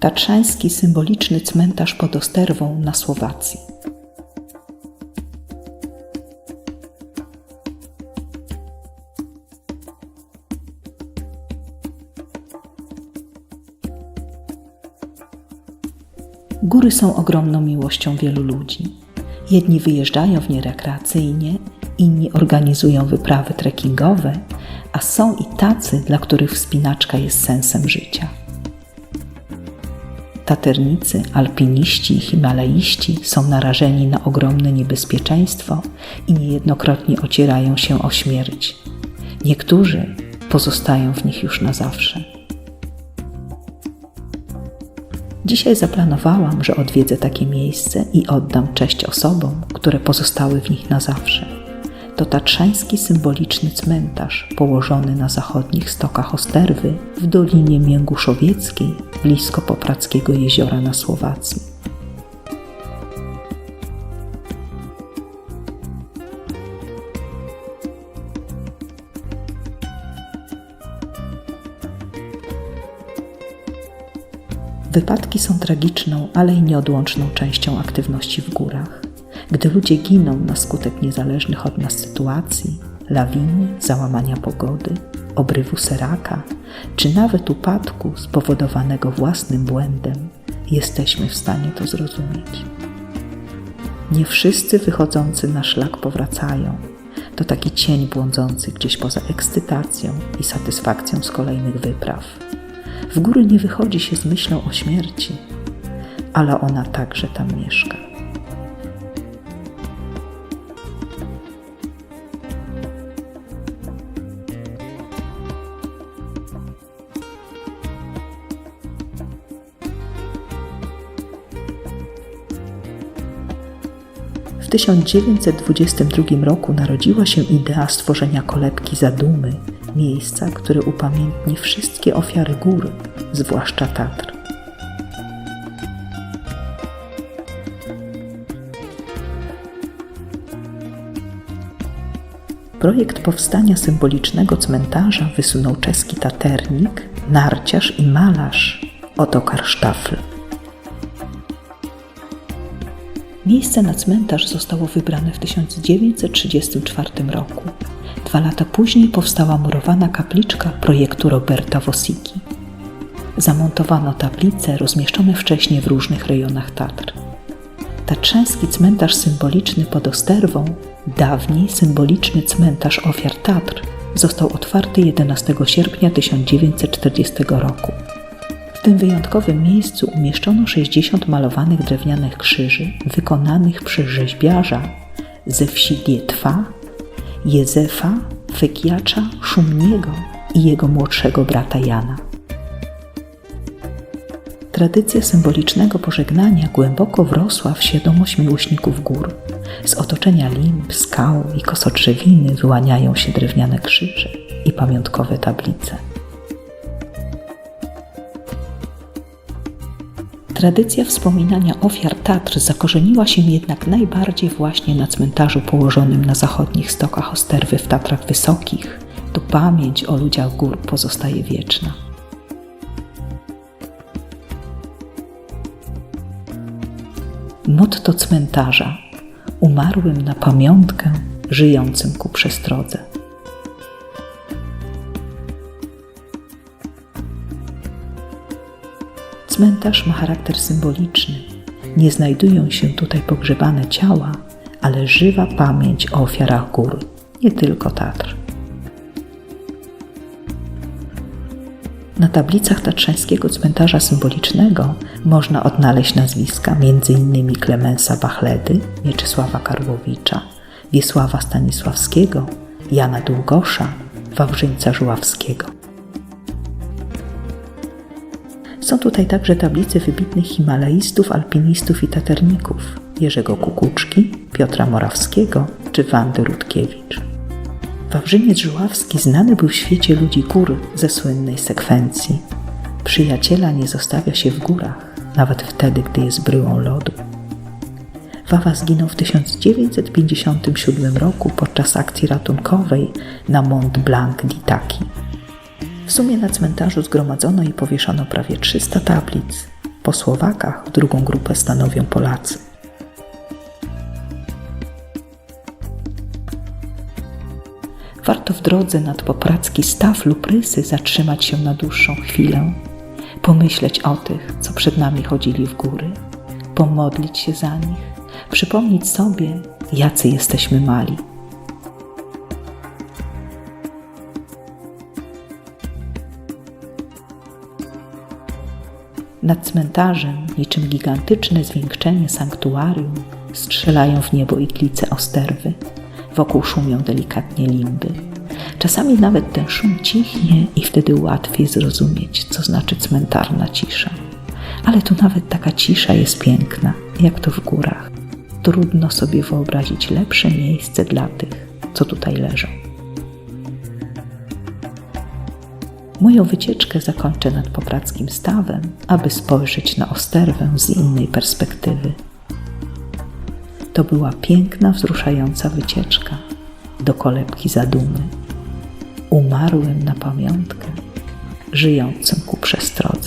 Tatrzański symboliczny cmentarz pod Osterwą na Słowacji. Góry są ogromną miłością wielu ludzi. Jedni wyjeżdżają w nie rekreacyjnie, inni organizują wyprawy trekkingowe, a są i tacy, dla których wspinaczka jest sensem życia. Taternicy, alpiniści i himalaiści są narażeni na ogromne niebezpieczeństwo i niejednokrotnie ocierają się o śmierć. Niektórzy pozostają w nich już na zawsze. Dzisiaj zaplanowałam, że odwiedzę takie miejsce i oddam cześć osobom, które pozostały w nich na zawsze. To tatrzański symboliczny cmentarz położony na zachodnich stokach Osterwy w Dolinie Mięguszowieckiej, blisko Poprackiego jeziora na Słowacji. Wypadki są tragiczną, ale i nieodłączną częścią aktywności w górach. Gdy ludzie giną na skutek niezależnych od nas sytuacji, lawiny, załamania pogody, obrywu seraka, czy nawet upadku spowodowanego własnym błędem, jesteśmy w stanie to zrozumieć. Nie wszyscy wychodzący na szlak powracają. To taki cień błądzący gdzieś poza ekscytacją i satysfakcją z kolejnych wypraw. W góry nie wychodzi się z myślą o śmierci, ale ona także tam mieszka. 1922 roku narodziła się idea stworzenia kolebki Zadumy, miejsca, które upamiętni wszystkie ofiary gór, zwłaszcza Tatr. Projekt powstania symbolicznego cmentarza wysunął czeski taternik, narciarz i malarz Otokar Sztafl. Miejsce na cmentarz zostało wybrane w 1934 roku. Dwa lata później powstała murowana kapliczka projektu Roberta Wosiki. Zamontowano tablice rozmieszczone wcześniej w różnych rejonach Tatr. Tatrzański cmentarz symboliczny pod Osterwą, dawniej symboliczny cmentarz ofiar Tatr, został otwarty 11 sierpnia 1940 roku. W tym wyjątkowym miejscu umieszczono 60 malowanych drewnianych krzyży wykonanych przez rzeźbiarza ze wsi Gietwa, Jezefa, Fekiacza, Szumniego i jego młodszego brata Jana. Tradycja symbolicznego pożegnania głęboko wrosła w świadomość miłośników gór. Z otoczenia limb, skał i kosodrzewiny wyłaniają się drewniane krzyże i pamiątkowe tablice. Tradycja wspominania ofiar Tatr zakorzeniła się jednak najbardziej właśnie na cmentarzu położonym na zachodnich stokach Osterwy w Tatrach Wysokich. Tu pamięć o ludziach gór pozostaje wieczna. Motto cmentarza umarłym na pamiątkę, żyjącym ku przestrodze. Cmentarz ma charakter symboliczny. Nie znajdują się tutaj pogrzebane ciała, ale żywa pamięć o ofiarach gór, nie tylko Tatr. Na tablicach tatrzańskiego cmentarza symbolicznego można odnaleźć nazwiska m.in. Klemensa Bachledy, Mieczysława Karłowicza, Wiesława Stanisławskiego, Jana Długosza, Wawrzyńca Żuławskiego. Są tutaj także tablice wybitnych himalaistów, alpinistów i taterników Jerzego Kukuczki, Piotra Morawskiego czy Wandy Rutkiewicz. Wawrzyniec Żuławski znany był w świecie ludzi gór ze słynnej sekwencji. Przyjaciela nie zostawia się w górach, nawet wtedy, gdy jest bryłą lodu. Wawa zginął w 1957 roku podczas akcji ratunkowej na Mont Blanc d'Itaki. W sumie na cmentarzu zgromadzono i powieszono prawie 300 tablic. Po Słowakach drugą grupę stanowią Polacy. Warto w drodze nad popracki staw lub rysy zatrzymać się na dłuższą chwilę, pomyśleć o tych, co przed nami chodzili w góry, pomodlić się za nich, przypomnieć sobie, jacy jesteśmy mali. Nad cmentarzem, niczym gigantyczne zwieńczenie sanktuarium, strzelają w niebo iglice osterwy. Wokół szumią delikatnie limby. Czasami nawet ten szum cichnie i wtedy łatwiej zrozumieć, co znaczy cmentarna cisza. Ale tu nawet taka cisza jest piękna, jak to w górach. Trudno sobie wyobrazić lepsze miejsce dla tych, co tutaj leżą. Moją wycieczkę zakończę nad poprackim stawem, aby spojrzeć na Osterwę z innej perspektywy. To była piękna, wzruszająca wycieczka do kolebki zadumy. Umarłem na pamiątkę, żyjącym ku przestrodze.